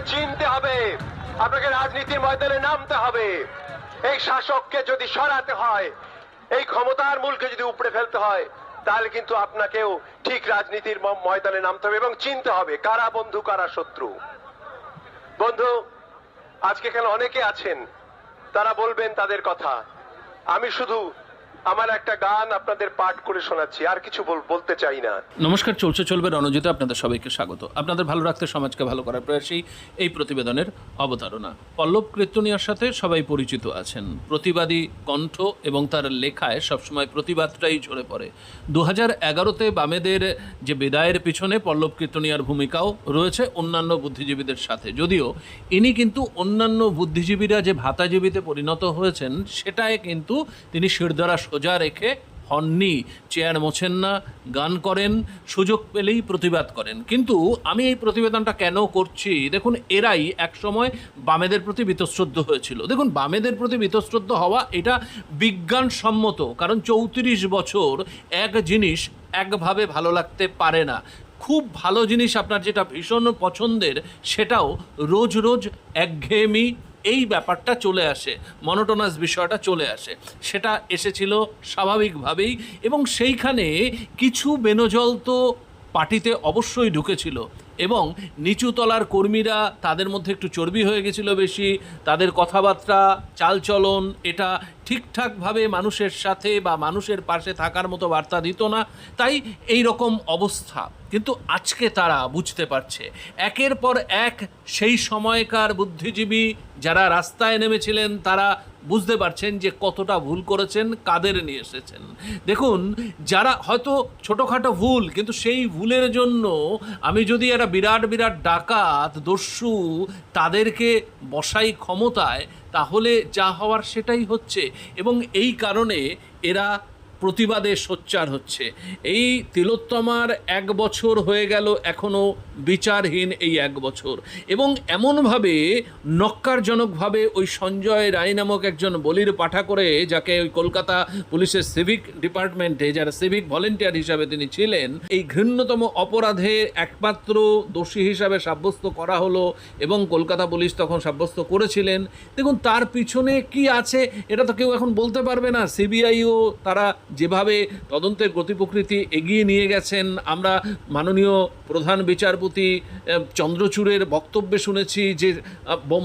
আপনাকে চিনতে হবে। আপনাকে রাজনীতির ময়দানে নামতে হবে। এই শাসককে যদি সরাতে হয়, এই ক্ষমতার মূলকে যদি উপড়ে ফেলতে হয়, তাহলে কিন্তু আপনাকেও ঠিক রাজনীতির ময়দানে নামতে হবে এবং চিনতে হবে কারা বন্ধু, কারা শত্রু। বন্ধু, আজকে এখানে অনেকে আছেন, তারা বলবেন তাদের কথা। আমি শুধু আমার একটা গান আপনাদের পাঠ করে শোনাচ্ছি, আর কিছু বল- বলতে চাই না। নমস্কার, চলছে, চলবে রণজিতে আপনাদের সবাইকে স্বাগত। আপনাদের ভালো রাখতে সমাজকে ভালো করার প্রয়াসেই এই প্রতিবেদনের অবতারণা। পল্লব কীর্তনিয়ার সাথে সবাই পরিচিত আছেন। প্রতিবাদী কণ্ঠ এবং তার লেখায় সবসময় প্রতিবাদটাই ঝরে পড়ে। দু হাজার এগারোতে বামেদের যে বিদায়ের পিছনে পল্লব কীর্তনিয়ার ভূমিকাও রয়েছে অন্যান্য বুদ্ধিজীবীদের সাথে। যদিও ইনি কিন্তু অন্যান্য বুদ্ধিজীবীরা যে ভাতাজীবীতে পরিণত হয়েছেন সেটায় কিন্তু তিনি শিরদারা সোজা রেখে হননি, চেয়ার মোছেন না, গান করেন, সুযোগ পেলেই প্রতিবাদ করেন। কিন্তু আমি এই প্রতিবেদনটা কেন করছি? দেখুন, এরাই একসময় বামেদের প্রতি বীতশ্রদ্ধ হয়েছিল। দেখুন, বামেদের প্রতি বীতশ্রদ্ধ হওয়া এটা বিজ্ঞানসম্মত, কারণ চৌত্রিশ বছর এক জিনিস একভাবে ভালো লাগতে পারে না। খুব ভালো জিনিস আপনার যেটা ভীষণ পছন্দের, সেটাও রোজ রোজ একঘেয়েমি এই ব্যাপারটা চলে আসে মনোটোনাস বিষয়টা চলে আসে। সেটা এসেছিল স্বাভাবিকভাবেই এবং সেইখানে কিছু বেনজল তো পার্টিতে অবশ্যই ঢুকেছিল। এবং নিচু তলার কর্মীরা তাদের মধ্যে একটু চর্বি হয়ে গেছিল বেশি, তাদের কথাবার্তা, চালচলন, এটা ঠিকঠাকভাবে মানুষের সাথে বা মানুষের পাশে থাকার মতো বার্তা দিত না। তাই এই রকম অবস্থা। কিন্তু আজকে তারা বুঝতে পারছে। একের পর এক সেই সময়কার বুদ্ধিজীবী যারা রাস্তায় নেমেছিলেন, তারা বুঝতে পারছেন যে কতটা ভুল করেছেন, কাদের নিয়ে এসেছেন। দেখুন, যারা হয়তো ছোটোখাটো ভুল, কিন্তু সেই ভুলের জন্য আমি যদি একটা বিরাট বিরাট ডাকাত, দস্যু তাদেরকে বসাই ক্ষমতায়, তাহলে যা হওয়ার সেটাই হচ্ছে। এবং এই কারণে এরা প্রতিবাদে সোচ্চার হচ্ছে। এই তিলোত্তমার এক বছর হয়ে গেল এখনও বিচারহীন এই এক বছর। এবং এমনভাবে নক্কারজনকভাবে ওই সঞ্জয় রায় নামক একজন বলির পাঠা করে, যাকে ওই কলকাতা পুলিশের সিভিক ডিপার্টমেন্টে, যারা সিভিক ভলেন্টিয়ার হিসাবে তিনি ছিলেন, এই ঘৃণ্যতম অপরাধে একমাত্র দোষী হিসাবে সাব্যস্ত করা হলো এবং কলকাতা পুলিশ তখন সাব্যস্ত করেছিলেন। দেখুন, তার পিছনে কি আছে, এটা তো কেউ এখন বলতে পারবে না। সিবিআইও তারা যেভাবে তদন্তের গতি প্রকৃতি এগিয়ে নিয়ে গেছেন, আমরা মাননীয় প্রধান বিচারপতি চন্দ্রচূড়ের বক্তব্যে শুনেছি যে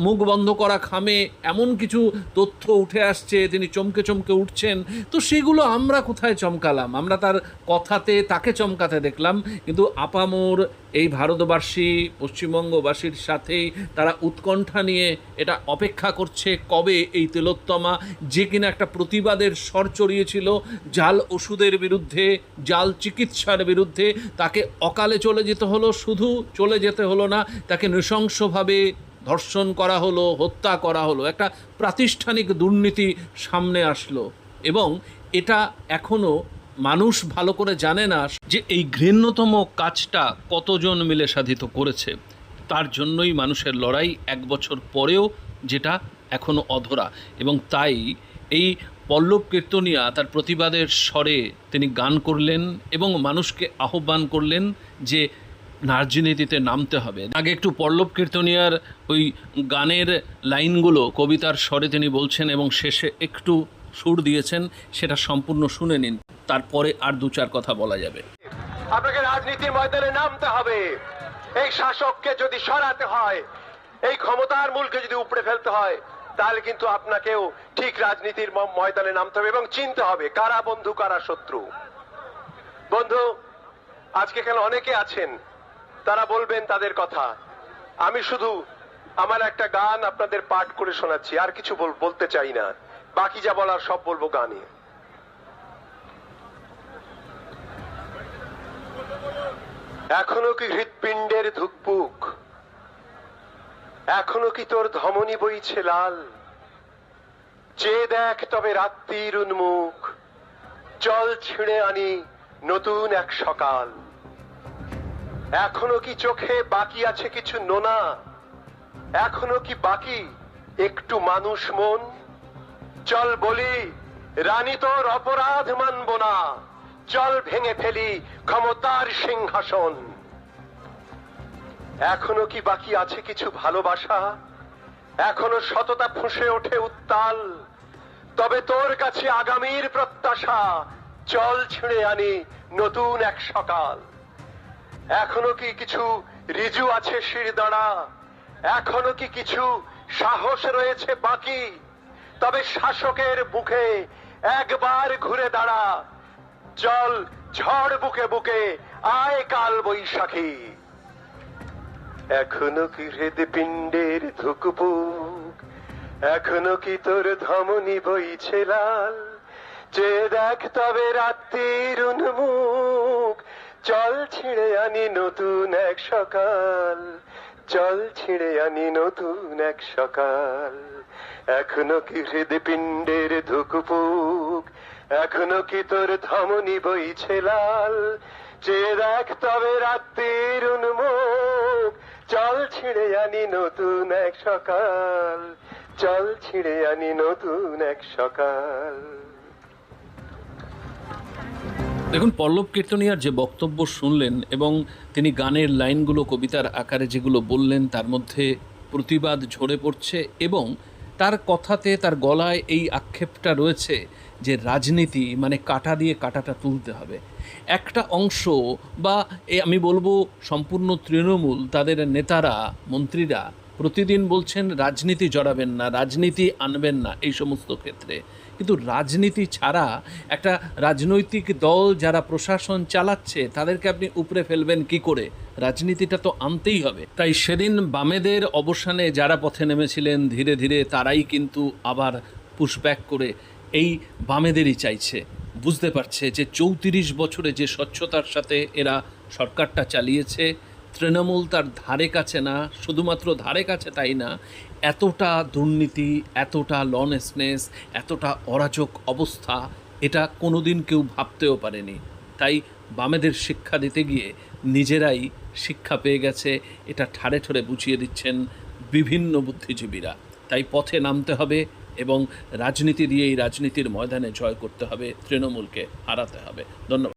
মুখ বন্ধ করা খামে এমন কিছু তথ্য উঠে আসছে, তিনি চমকে চমকে উঠছেন। তো সেগুলো আমরা কোথায় চমকালাম? আমরা তার কথাতে তাকে চমকাতে দেখলাম, কিন্তু আপামোর এই ভারতবাসী, পশ্চিমবঙ্গবাসীর সাথেই তারা উৎকণ্ঠা নিয়ে এটা অপেক্ষা করছে, কবে এই তিলোত্তমা যে কিনা একটা প্রতিবাদের স্বর চড়িয়েছিল জাল ওষুধের বিরুদ্ধে, জাল চিকিৎসার বিরুদ্ধে তাকে অকালে চলে যেতে হলো, শুধু চলে যেতে হলো না, তাকে নৃশংসভাবে ধর্ষণ করা হলো, হত্যা করা হলো। একটা প্রাতিষ্ঠানিক দুর্নীতি সামনে আসলো এবং এটা এখনও মানুষ ভালো করে জানে না যে এই ঘৃণ্যতম কাজটা কতজন মিলে সাধিত করেছে। তার জন্যই মানুষের লড়াই এক বছর পরেও যেটা এখনও অধরা এবং তাই এই পল্লব কীর্তনিয়া তার প্রতিবাদের স্বরে তিনি গান করলেন এবং মানুষকে আহ্বান করলেন যে রাজনীতিতে নামতে হবে। আগে একটু পল্লব কীর্তনিয়ার ওই গানের লাইনগুলো কবিতার স্বরে তিনি বলছেন এবং শেষে একটু সুর দিয়েছেন, সেটা সম্পূর্ণ শুনে নিন, তারপরে আর দু চার কথা বলা যাবে। আপনাকে রাজনীতির ময়দানে নামতে হবে। এই শাসককে যদি সরাতে হয়, এই ক্ষমতার মূলকে যদি উপড়ে ফেলতে হয় তাহলে কিন্তু আপনাকেও ঠিক রাজনীতির ময়দানে নামতে হবে এবং চিনতে হবে কারা বন্ধু, কারা শত্রু। বন্ধু, আজকে এখানে অনেকে আছেন, তারা বলবেন তাদের কথা। আমি শুধু আমার একটা গান আপনাদের পাঠ করে শোনাচ্ছি, আর কিছু বল- বলতে চাই না। বাকি যা বলার সব বলব গানে। এখনও কি হৃৎপিণ্ডের ধুকপুক? এখনও কি তোর ধমনী বইছে লাল? যে দেখ তবে রাত্রির উন্মুখ চল ছিঁড়ে আনি নতুন এক সকাল। এখনও কি চোখে বাকি আছে কিছু নোনা? এখনও কি বাকি একটু মানুষ মন? চল বলি, রানী তোর অপরাধ মানব না। চল ভেঙে ফেলি ক্ষমতার সিংহাসন। এখনও কি বাকি আছে কিছু ভালোবাসা? এখনও সততা ফুঁসে ওঠে উত্তাল। তবে তোর কাছে আগামীর প্রত্যাশা, চল ছিঁড়ে আনি নতুন এক সকাল। এখনও কি কিছু রিজু আছে শিরদাঁড়া এখনও কি কিছু সাহস রয়েছে বাকি? তবে শাসকের বুকে একবার ঘুরে দাঁড়া। চল ঝড় বুকে বুকে, আয় কাল বৈশাখী। এখনও কি হৃদপিণ্ডের ধুকপুক? এখনও কি তোর ধমনি বইছে লাল? যে দেখ তবে রাত্রির উন্মুখ। চল ছিঁড়ে আনি নতুন এক সকাল। চল ছিঁড়ে আনি নতুন এক সকাল। এখনও কি হৃদপিণ্ডের ধুকপুক? এখনও কি তোর ধমনি বইছে লাল? যে দেখ তবে রাত্রির উন্মুখ। চল ছিঁড়ে আনি নতুন এক সকাল। চল ছিঁড়ে আনি নতুন এক সকাল। দেখুন, পল্লব কীর্তনিয়ার যে বক্তব্য শুনলেন এবং তিনি গানের লাইনগুলো, কবিতার আকারে যেগুলো বললেন, তার মধ্যে প্রতিবাদ ঝরে পড়ছে এবং তার কথাতে, তার গলায় এই আক্ষেপটা রয়েছে যে রাজনীতি মানে কাটা দিয়ে কাটাটা তুলতে হবে। একটা অংশ বা এ আমি বলব সম্পূর্ণ তৃণমূল, তাদের নেতারা, মন্ত্রীরা প্রতিদিন বলছেন, রাজনীতি জড়াবেন না, রাজনীতি আনবেন না, এই সমস্ত ক্ষেত্রে। কিন্তু রাজনীতি ছাড়া একটা রাজনৈতিক দল যারা প্রশাসন চালাচ্ছে, তাদেরকে আপনি উপরে ফেলবেন কি করে? রাজনীতিটা তো আনতেই হবে। তাই সেদিন বামেদের অবসানে যারা পথে নেমেছিলেন, ধীরে ধীরে তারাই কিন্তু আবার পুশব্যাক করে এই বামেদেরই চাইছে। বুঝতে পারছে যে চৌত্রিশ বছরে যে স্বচ্ছতার সাথে এরা সরকারটা চালিয়েছে, তৃণমূল তার ধারে কাছে না, শুধুমাত্র ধারে কাছে তাই না, এতটা দুর্নীতি, এতটা লনেসনেস এতটা অরাজক অবস্থা, এটা কোনোদিন কেউ ভাবতেও পারেনি। তাই বামেদের শিক্ষা দিতে গিয়ে নিজেরাই শিক্ষা পেয়ে গেছে, এটা ঠাড়ে ঠোরে বুঝিয়ে দিচ্ছেন বিভিন্ন বুদ্ধিজীবীরা। তাই পথে নামতে হবে এবং রাজনীতি দিয়ে এই রাজনীতির ময়দানে জয় করতে হবে তৃণমূলকে হারাতে হবে। ধন্যবাদ।